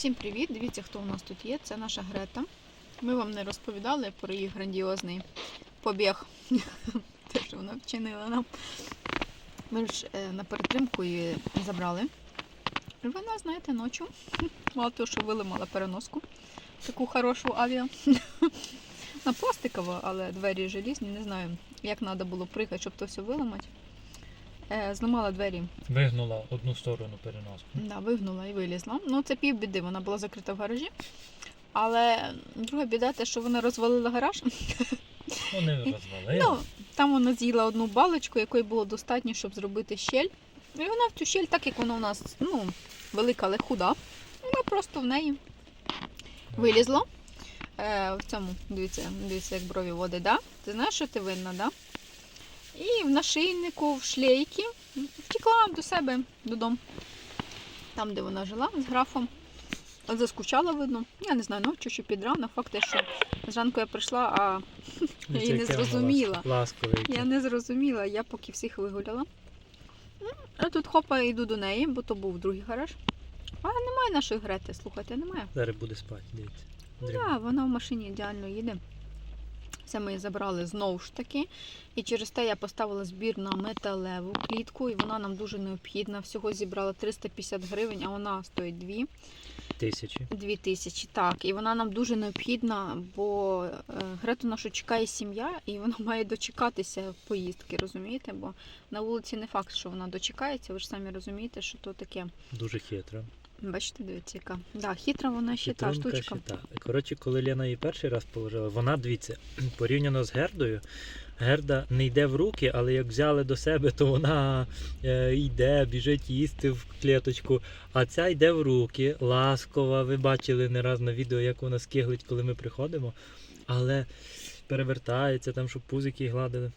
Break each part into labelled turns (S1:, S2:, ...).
S1: Всім привіт! Дивіться, хто у нас тут є. Це наша Грета. Ми вам не розповідали про її грандіозний побіг. Те, що вона вчинила нам. Ми ж е, на перетримку її забрали. І вона, знаєте, ночі, мало того, що виламала переноску. Таку хорошу авіа. На пластикову, але двері желізні, не знаю, як треба було приїхати, щоб то все виламати. Е, Зламала двері
S2: Вигнула одну сторону переноску.
S1: Да, вигнула і вилізла. Ну, це пів біди, вона була закрита в гаражі. Але друга біда те, що вона розвалила гараж.
S2: Ну, не розвалила.
S1: Ну, там вона з'їла одну балочку, якої було достатньо, щоб зробити щель. І вона в цю щель, так як вона у нас ну, велика, але худа, вона просто в неї вилізла. Е, в цьому, дивіться, дивіться, як брові води, да? Ти знаєш, що ти винна, да? І в нашийнику, в шлейки втекла до себе додому. Там, де вона жила з графом. Заскучала, видно. Я не знаю, ночі чи під рано. Факт те, що зранку я прийшла, а я її не зрозуміла.
S2: Ласковий.
S1: Я не зрозуміла, я поки всіх вигуляла. Ну, А тут хопа йду до неї, бо то був другий гараж. А немає нашої грети, слухайте, немає.
S2: Зараз буде спати, дивіться.
S1: Так, вона в машині ідеально їде. Це ми забрали знову ж таки. І через те я поставила збір на металеву клітку, і вона нам дуже необхідна. Всього зібрала 350 гривень, а вона стоїть 2.
S2: Тисячі.
S1: 2 тисячі. Так, і вона нам дуже необхідна, бо е, Грету нашу чекає сім'я, і вона має дочекатися поїздки, розумієте? Бо на вулиці не факт, що вона дочекається. Ви ж самі розумієте, що то таке.
S2: Дуже хитра.
S1: Бачите, дивіться, яка. Да, хитра вона ще та штучка.
S2: ще та. Коротше, коли Лена її перший раз положила, вона, дивіться, порівняно з Гердою, Герда не йде в руки, але як взяли до себе, то вона е, йде, біжить їсти в клеточку. А ця йде в руки, ласкова. Ви бачили не раз на відео, як вона скиглить, коли ми приходимо. Але перевертається, там, щоб пузики гладили.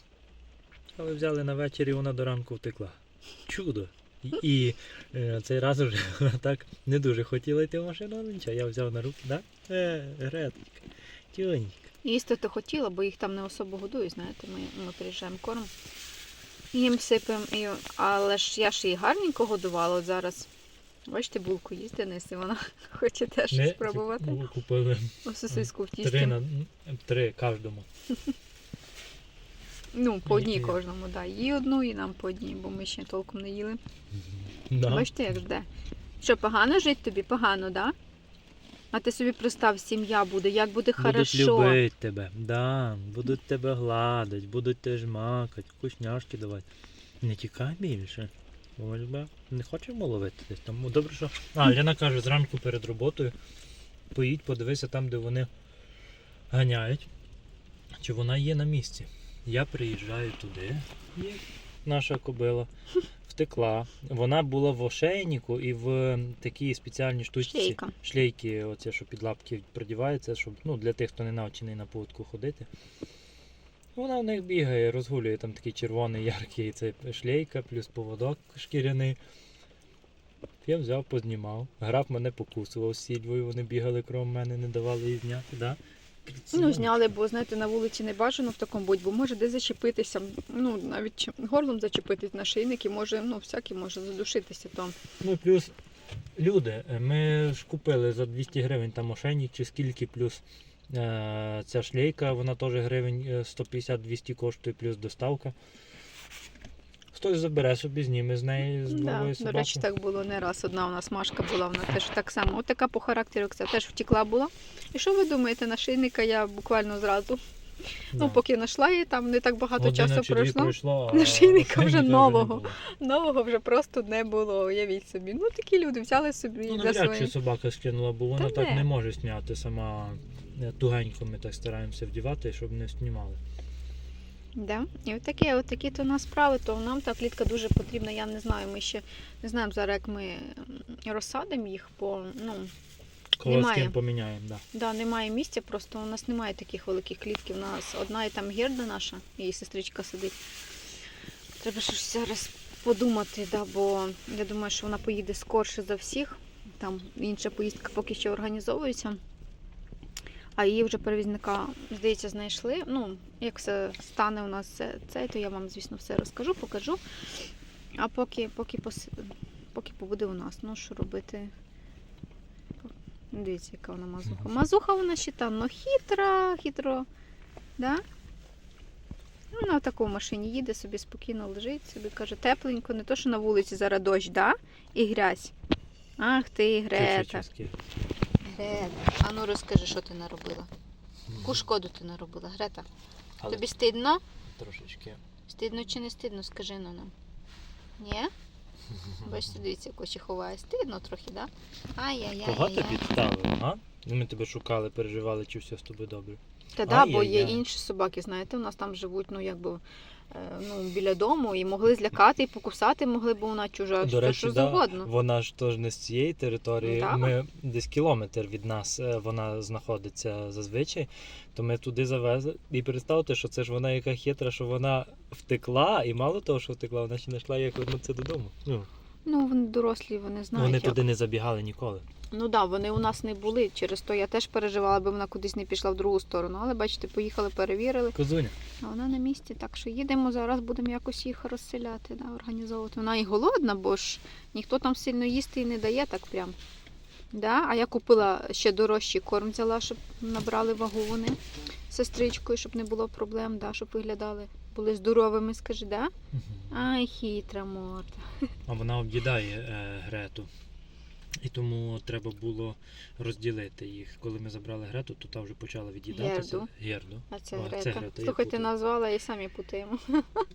S2: Але взяли на вечір і вона до ранку втекла. Чудо! І, е, цей раз вже вона так не дуже хотіла йти в машину, але нічого, я взяв на руки, да? Е, Греточка, тюнька.
S1: Їсти то хотіла, бо їх там не особо годують, знаєте, ми, ми приїжджаємо корм. Їм сипемо, і... але ж я ж її гарненько годувала от зараз. Бачите, булку їсть Денис, і вона хоче теж спробувати.
S2: ку- купили
S1: сосиску в
S2: три, на, три кожному.
S1: Ну, по одній
S2: Ні.
S1: кожному, да. Їй одну і нам по одній, бо ми ще толком не їли.
S2: Да.
S1: Бачите, як жде. Що, погано жити тобі? Погано, да? А ти собі представ, сім'я буде, як буде
S2: Будуть
S1: хорошо.
S2: любити тебе, да. будуть тебе гладити, будуть тебе жмакати, вкусняшки давати. Не тікай більше. Ось би не хочемо ловити десь там. Добре, що. А, Лена каже, зранку перед роботою поїдь, подивися там, де вони ганяють. Чи вона є на місці. Я приїжджаю туди, наша кобила. Втекла. Вона була в ошейнику і в такій спеціальній штучці.
S1: Шлейка.
S2: Шлейки, оце, що під лапки продівається, щоб ну, для тих, хто не навчений на поводку ходити. Вона в них бігає, розгулює там такий червоний яркий цей шлейка, плюс поводок шкіряний. Я взяв, познімав. Граф мене покусував з сільвою, вони бігали крім мене, не давали їй зняти. Да?
S1: Ну, зняли, бо знаєте, на вулиці не бажано в такому будь, бо може десь зачепитися, ну навіть горлом зачепитись на шийник і може, ну, всякий може задушитися там.
S2: Ну плюс люди, е, ми ж купили за 200 гривень там ошейник чи скільки, плюс е, ця шлейка, вона теж гривень е, 150-200 коштує, плюс доставка. Хтось забере собі, зніме з неї з
S1: Да,
S2: двоє
S1: до речі, так було не раз. Одна у нас Машка була, вона теж так само. От така по характеру, як ця теж втекла була. І що ви думаєте, нашийника я буквально зразу.
S2: Да.
S1: Ну, поки знайшла її, там не так багато
S2: Година
S1: часу пройшло.
S2: пройшло, а
S1: Нашийника вже нового. Нового вже просто не було, уявіть собі. Ну такі люди взяли собі
S2: Ну, навряд чи собака скинула, бо вона
S1: Та
S2: так
S1: не.
S2: не може зняти сама. Е, Тугенько ми так стараємося вдівати, щоб не знімали.
S1: Да. І от таке, от такі то у нас справи, то нам та клітка дуже потрібна. Я не знаю, ми ще не знаємо зараз, як ми розсадимо їх, бо ну,
S2: Кого з ким поміняємо, да.
S1: да, немає місця, просто у нас немає таких великих клітків. У нас одна і там герда наша, її сестричка сидить. Треба щось зараз подумати, да, бо я думаю, що вона поїде скорше за всіх. Там інша поїздка поки що організовується. А її вже перевізника, здається, знайшли. Ну, як все стане у нас це, це, то я вам, звісно, все розкажу, покажу. А поки, поки, пос... поки побуде у нас, ну що робити? Дивіться, яка вона мазуха. Мазуха вона ще там, ну хитра, хитро. Да? Ну, Вона в такому машині їде, собі спокійно лежить, собі каже, тепленько, не то, що на вулиці зараз дощ, да? І грязь. Ах ти, Грета. Грета. А ну розкажи, що ти наробила. Яку шкоду ти наробила, Грета?
S2: Але
S1: Тобі стидно?
S2: трошечки.
S1: Стидно чи не стидно, скажи ну нам. Ні? Бачите, дивіться, як очі ховає. Стидно трохи, так? Да? Ай-яй-яй.
S2: Кого ти підставив, а? Ми тебе шукали, переживали, чи все з тобою добре.
S1: Та да, бо є інші собаки, знаєте, у нас там живуть, ну якби е, ну, біля дому і могли злякати і покусати, могли, бо вона чужа,
S2: До речі,
S1: що
S2: да,
S1: завгодно.
S2: вона ж теж не з цієї території.
S1: Да.
S2: Ми десь кілометр від нас е, вона знаходиться зазвичай. То ми туди завезли. І представте, що це ж вона яка хитра, що вона втекла, і мало того, що втекла, вона ще знайшла як вернутися додому. Ну,
S1: Ну, вони дорослі, вони знають.
S2: вони
S1: як.
S2: туди не забігали ніколи.
S1: Ну так, да, вони у нас не були. Через то я теж переживала, аби вона кудись не пішла в другу сторону. Але бачите, поїхали, перевірили.
S2: Козуня.
S1: А вона на місці, так що їдемо зараз, будемо якось їх розселяти, да, організовувати. Вона і голодна, бо ж ніхто там сильно їсти і не дає так прям. Да? А я купила ще дорожчий корм, взяла, щоб набрали вагу вони сестричкою, щоб не було проблем, да, щоб виглядали, були здоровими, скажи, да? Ай, хитра морда.
S2: А вона об'їдає е, Грету. І тому треба було розділити їх. Коли ми забрали Грету, то та вже почала від'їдатися.
S1: Герду.
S2: Герду.
S1: А це
S2: А, це
S1: Грета.
S2: Грета, я
S1: Слухайте,
S2: путаю.
S1: назвала і самі путаємо.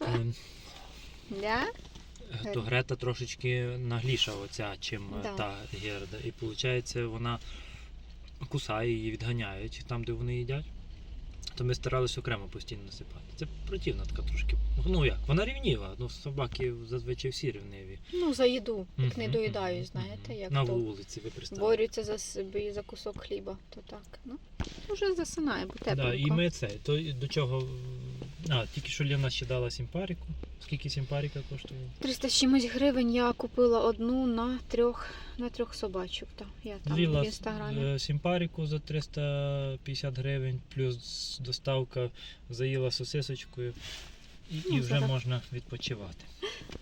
S2: Ем,
S1: Да?
S2: То Грета трошечки нагліша оця, чим е,
S1: Да.
S2: та Герда. І виходить, вона кусає її, відганяють там, де вони їдять. То ми старалися окремо постійно насипати. Це противна така трошки. Ну як, вона рівніва. Ну, собаки зазвичай всі рівниві.
S1: Ну, за їду, як не доїдають, знаєте, як
S2: на
S1: то
S2: вулиці ви
S1: борються за собі за кусок хліба, то так. Ну, вже засинає, бо тепло.
S2: Да, і ми це, то до чого. А, тільки що Лена ще дала сімпаріку. Скільки сімпаріка коштує?
S1: 300 з чимось гривень я купила одну на трьох, на трьох собачок. Так. Я там
S2: З'їла
S1: в інстаграмі.
S2: е, сімпаріку за 350 гривень, плюс доставка заїла сосисочкою. І, і
S1: Ну,
S2: вже
S1: зараз.
S2: можна відпочивати.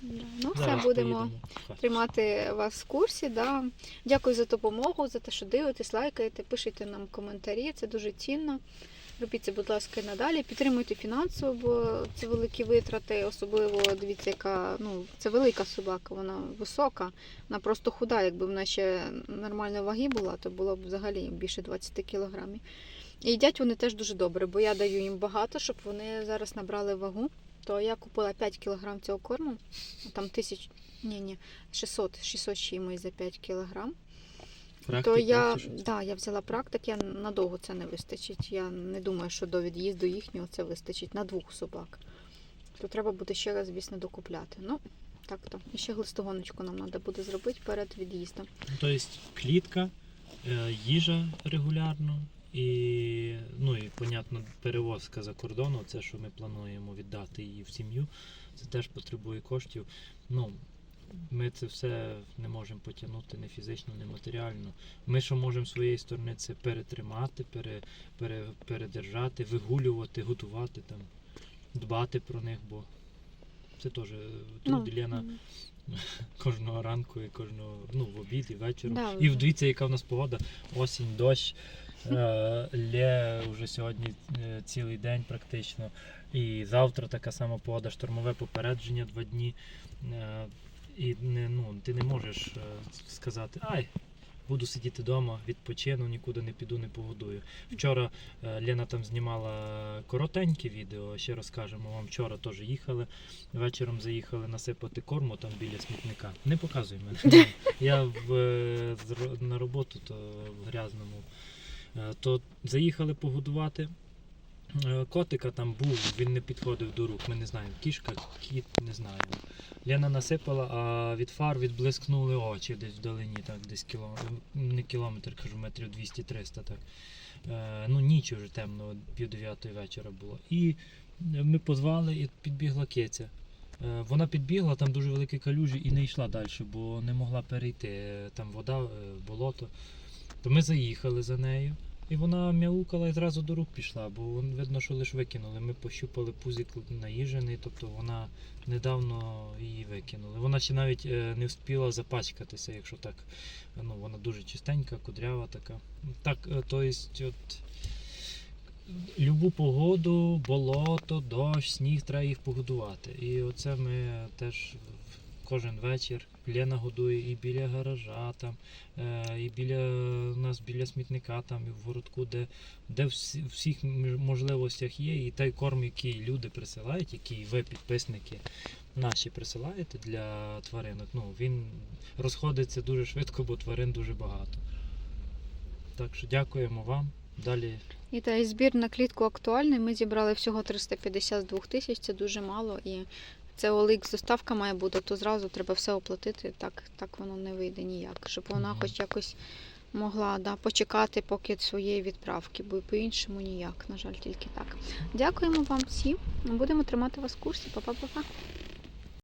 S1: Да. Ну, все
S2: Зараз
S1: будемо
S2: поїдемо
S1: тримати вас в курсі. Да. Дякую за допомогу, за те, що дивитесь, лайкаєте, пишете нам коментарі. Це дуже цінно. Робіть це, будь ласка, і надалі. Підтримуйте фінансово, бо це великі витрати. Особливо дивіться, яка ну це велика собака, вона висока, вона просто худа. Якби вона ще нормальної ваги була, то було б взагалі більше 20 кілограмів. І їдять вони теж дуже добре, бо я даю їм багато, щоб вони зараз набрали вагу. То я купила 5 кілограм цього корму, там тисяч, ні, ні, 600, 600 чимось за 5 кілограм. То я, да, я взяла практик, я надовго це не вистачить. Я не думаю, що до від'їзду їхнього це вистачить на двох собак. То треба буде ще раз, звісно, докупляти. Ну, так то. І ще глистогоночку нам треба буде зробити перед від'їздом.
S2: Тобто клітка, е, їжа регулярно і, ну і, понятно, перевозка за кордону, це що ми плануємо віддати її в сім'ю, це теж потребує коштів. Ну, ми це все не можемо потягнути не фізично, не матеріально. Ми що можемо з своєї сторони це перетримати, пере, пере, передержати, вигулювати, готувати там, дбати про них, бо це теж труд Лена кожного ранку і кожного ну, в обід і вечором.
S1: Да,
S2: і
S1: вже.
S2: дивіться, яка в нас погода. Осінь, дощ. Е, Лє вже сьогодні е, цілий день практично. І завтра така сама погода, штормове попередження два дні. І не, ну, ти не можеш е, сказати, ай, буду сидіти вдома, відпочину, нікуди не піду, не погодую. Вчора е, Лена там знімала коротеньке відео, ще розкажемо вам. Вчора теж їхали. Вечором заїхали насипати корму там біля смітника. Не показуй мене. Я в, е, на роботу то в грязному. То заїхали погодувати. Е, Котика там був, він не підходив до рук. Ми не знаємо, кішка, кіт, не знаємо. Лена насипала, а від фар відблискнули очі десь вдалині, так, десь кіло, не кілометр, кажу, метрів 200-300. Так. Е, ну, ніч вже темно, пів дев'ятої вечора було. І ми позвали, і підбігла киця. Е, Вона підбігла, там дуже великі калюжі і не йшла далі, бо не могла перейти. Там вода, е, болото. То ми заїхали за нею. І вона мяукала і зразу до рук пішла, бо видно, що лише викинули. Ми пощупали пузик наїжений, тобто вона недавно її викинули. Вона ще навіть е, не встигла запачкатися, якщо так. Ну, вона дуже чистенька, кудрява така. Так, е, то есть, от, любу погоду, болото, дощ, сніг, треба їх погодувати. І оце ми теж кожен вечір Лена годує і біля гаража, там, е, і біля у нас біля смітника, там, і в городку, де, де всі, всіх можливостях є, і той корм, який люди присилають, який ви, підписники наші присилаєте для тваринок, ну, він розходиться дуже швидко, бо тварин дуже багато. Так що дякуємо вам. Далі
S1: І та і збір на клітку актуальний. Ми зібрали всього 350 з 2000, це дуже мало. І це Олик з доставка має бути, то зразу треба все оплатити. Так, так воно не вийде ніяк. Щоб вона хоч якось могла да, почекати поки своєї відправки, бо по-іншому ніяк, на жаль, тільки так. Дякуємо вам всім. Будемо тримати вас в курсі. Па-па-па-па.